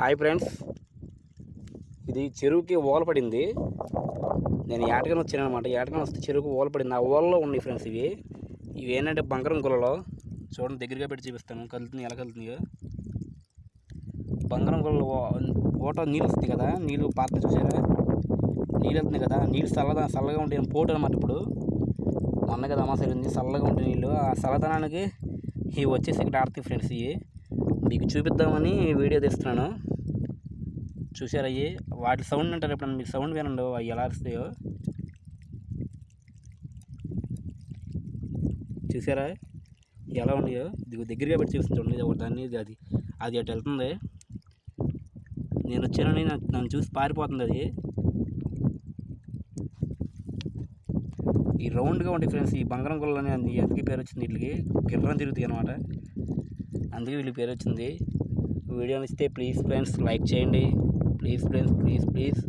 Hi friends ఇది చెరువుకి ఓల పడింది. నేను ఏటకని వచ్చాను అనమాట ఏటకని వస్తే చెరువుకి ఓల పడింది. ఆ ఓలలో ఉన్నాయి ఫ్రెండ్స్ ఇవి. ఇవి ఏంటంటే బంగారం గులలో చూడండి దగ్గరగా పెట్టి చూపిస్తాను. కలుతుంది ఎలా కలుతుందో బంగారం గుళ్ళలో ఓట నీళ్ళు వస్తాయి కదా. నీళ్ళు పాత చూసారా? నీళ్ళు వెళ్తుంది కదా. నీళ్ళు చల్లదా చల్లగా ఉంటే పోటు అనమాట ఇప్పుడు. మొన్న కదా అమాస ఉంది చల్లగా ఉంటే నీళ్ళు. ఆ చల్లదనానికి ఇవి వచ్చేసి ఇక్కడ ఆడుతాయి ఫ్రెండ్స్ ఇవి. మీకు చూపిద్దామని వీడియో తీస్తున్నాను. చూసారా అయ్యి? వాటి సౌండ్ అంటారు ఎప్పుడన్నా? మీకు సౌండ్ వినండి అవి ఎలా అరుస్తాయో. చూసారా ఎలా ఉన్నాయో? దగ్గరగా పెట్టి చూస్తుంది చూడండి ఒకటి దాన్ని అది అది అటు వెళ్తుంది. నేను వచ్చానని నాకు- నన్ను చూసి పారిపోతుంది అది. ఈ రౌండ్గా ఉంటాయి ఫ్రెండ్స్ ఈ బంగారం గుళ్ళని ఎందుకు పేరు వచ్చింది వీటికి. గిర్రం తిరుగుతాయి అనమాట అందుకే వీళ్ళ పేరు వచ్చింది వీడియో నచ్చితే ప్లీజ్ ఫ్రెండ్స్ లైక్ చేయండి. Please friends please please.